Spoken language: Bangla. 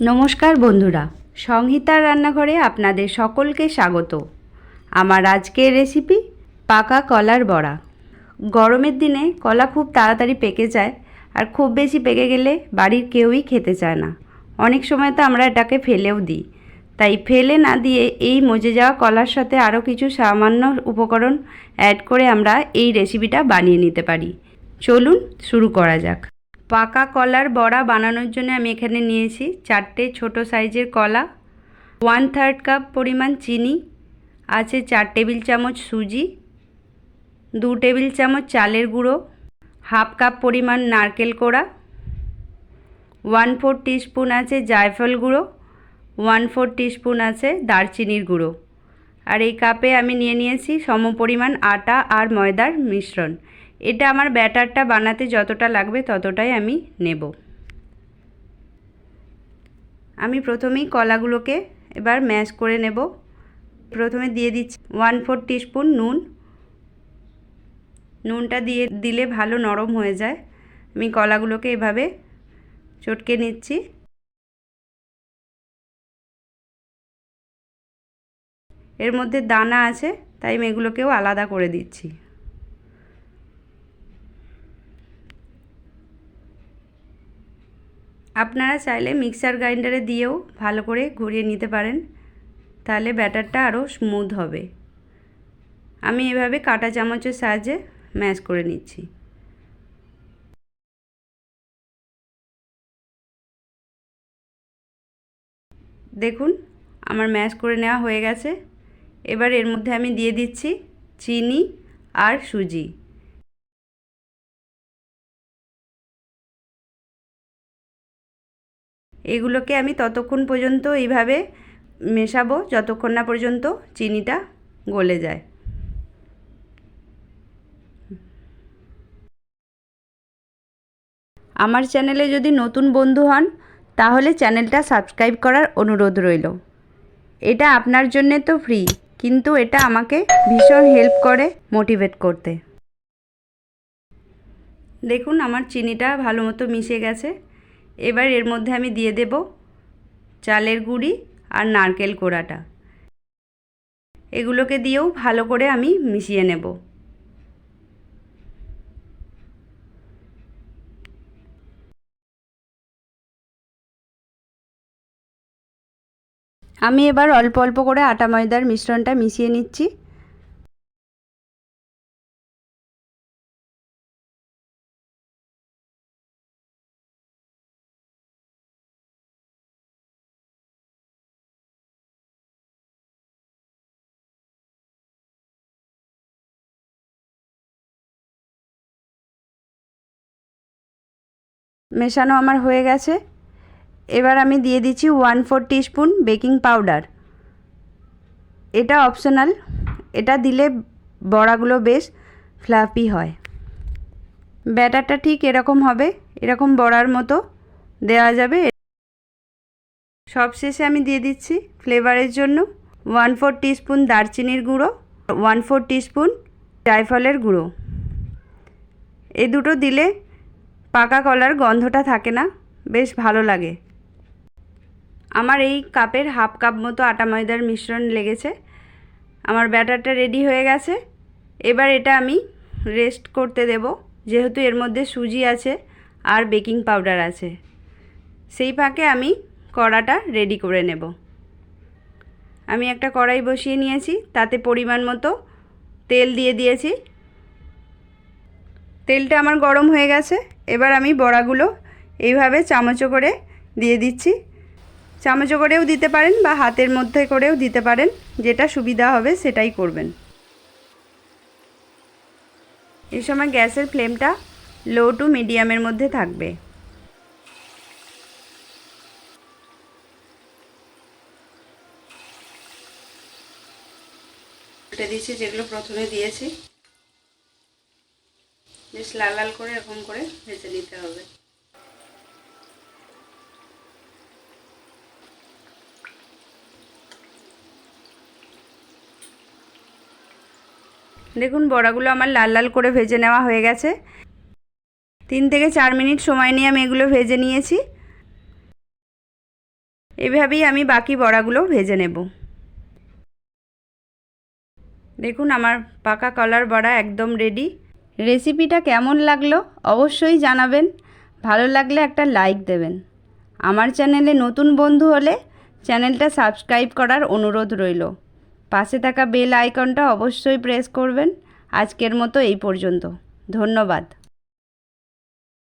নমস্কার বন্ধুরা, সংহিতার রান্নাঘরে আপনাদের সকলকে স্বাগত। আমার আজকের রেসিপি পাকা কলার বড়া। গরমের দিনে কলা খুব তাড়াতাড়ি পেকে যায় আর খুব বেশি পেকে গেলে বাড়ির কেউই খেতে চায় না। অনেক সময় তো আমরা এটাকে ফেলেও দিই। তাই ফেলে না দিয়ে এই মজে যাওয়া কলার সাথে আরও কিছু সামান্য উপকরণ অ্যাড করে আমরা এই রেসিপিটা বানিয়ে নিতে পারি। চলুন শুরু করা যাক। পাকা কলার বড়া বানানোর জন্য আমি এখানে নিয়েছি চারটে ছোট সাইজের কলা ওয়ান থার্ড কাপ পরিমাণ চিনি, আছে চার টেবিল চামচ সুজি, দু টেবিল চামচ চালের গুঁড়ো, হাফ কাপ পরিমাণ নারকেল কোড়া ওয়ান ফোর টিস্পুন আছে জায়ফল গুঁড়ো ওয়ান ফোর টিস্পুন আছে দারচিনির গুঁড়ো। আর এই কাপে আমি নিয়ে নিয়েছি সম পরিমাণ আটা আর ময়দার মিশ্রণ। এটা আমার ব্যাটারটা বানাতে যতটা লাগবে ততটাই আমি নেব। আমি প্রথমেই কলাগুলোকে এবার ম্যাশ করে নেব। প্রথমে দিয়ে দিচ্ছি ওয়ান ফোর টিস্পুন নুন। নুনটা দিয়ে দিলে ভালো নরম হয়ে যায়। আমি কলাগুলোকে এভাবে চটকে নিচ্ছি। এর মধ্যে দানা আছে, তাই আমি এগুলোকেও আলাদা করে দিচ্ছি। আপনারা চাইলে মিক্সার গ্রাইন্ডারে দিয়েও ভালো করে ঘুরিয়ে নিতে পারেন। তাহলে ব্যাটারটা আরও স্মুথ হবে। আমি এভাবে কাটা চামচের সাহায্যে ম্যাশ করে নিচ্ছি। দেখুন, আমার ম্যাশ করে নেওয়া হয়ে গেছে। এবার এর মধ্যে আমি দিয়ে দিচ্ছি চিনি আর সুজি। এগুলোকে আমি ততক্ষণ পর্যন্ত এইভাবে মেশাবো, যতক্ষণ না পর্যন্ত চিনিটা গলে যায়। আমার চ্যানেলে যদি নতুন বন্ধু হন, তাহলে চ্যানেলটা সাবস্ক্রাইব করার অনুরোধ রইল। এটা আপনার জন্যে তো ফ্রি, কিন্তু এটা আমাকে ভীষণ হেল্প করে মোটিভেট করতে। দেখুন, আমার চিনিটা ভালো মতো মিশে গেছে। এবার এর মধ্যে আমি দিয়ে দেব চালের গুঁড়ি আর নারকেল কোড়াটা। এগুলোকে দিয়েও ভালো করে আমি মিশিয়ে নেব। আমি এবার অল্প অল্প করে আটা ময়দার মিশ্রণটা মিশিয়ে নিচ্ছি। মেশানো আমার হয়ে গেছে। এবার আমি দিয়ে দিচ্ছি one four teaspoon baking powder এটা অপশনাল এটা দিলে বড়াগুলো বেশ ফ্লাফি হয়। ব্যাটারটা ঠিক এরকম হবে, এরকম বড়ার মতো দেওয়া যাবে। সবশেষে আমি দিয়ে দিচ্ছি ফ্লেভারের জন্য ওয়ান ফোর টিস্পুন দারচিনির গুঁড়ো ওয়ান ফোর টিস্পুন জায়ফলের গুঁড়ো। এ দুটো দিলে পাকা কলার গন্ধটা থাকে না? বেশ ভালো লাগে। আমার এই কাপের হাফ কাপ মতো আটা ময়দার মিশ্রণ লেগেছে। আমার ব্যাটারটা রেডি হয়ে গেছে। এবার এটা আমি রেস্ট করতে দেব। যেহেতু এর মধ্যে সুজি আছে আর বেকিং পাউডার আছে। সেই ফাঁকে আমি কড়াটা রেডি করে নেব। আমি একটা কড়াই বসিয়ে নিয়েছি। তাতে পরিমাণ মতো তেল দিয়ে দিয়েছি। তেলটা আমার গরম হয়ে গেছে। এবার আমি বড়াগুলো এইভাবে চামচো করে দিয়ে দিচ্ছি। চামচো করেও দিতে পারেন বা হাতের মধ্যে করেও দিতে পারেন। যেটা সুবিধা হবে সেটাই করবেন। এই সময় গ্যাসের ফ্লেমটা লো টু মিডিয়ামের মধ্যে থাকবে। দিয়েছি যেগুলো প্রথমে দিয়েছি। বেশ লাল লাল করে এরকম করে ভেজে নিতে হবে। দেখুন, বড়াগুলো আমার লাল লাল করে ভেজে নেওয়া হয়ে গেছে। তিন থেকে চার মিনিট সময় নিয়ে আমি এগুলো ভেজে নিয়েছি। এভাবেই আমি বাকি বড়াগুলো ভেজে নেব। দেখুন, আমার পাকা কলার বড়া একদম রেডি রেসিপিটা কেমন লাগল অবশ্যই জানাবেন। ভালো লাগলে একটা লাইক দেবেন। আমার চ্যানেলে নতুন বন্ধু হলে চ্যানেলটা সাবস্ক্রাইব করার অনুরোধ রইল। পাশে থাকা বেল আইকনটা অবশ্যই প্রেস করবেন। আজকের মতো এই পর্যন্ত। ধন্যবাদ।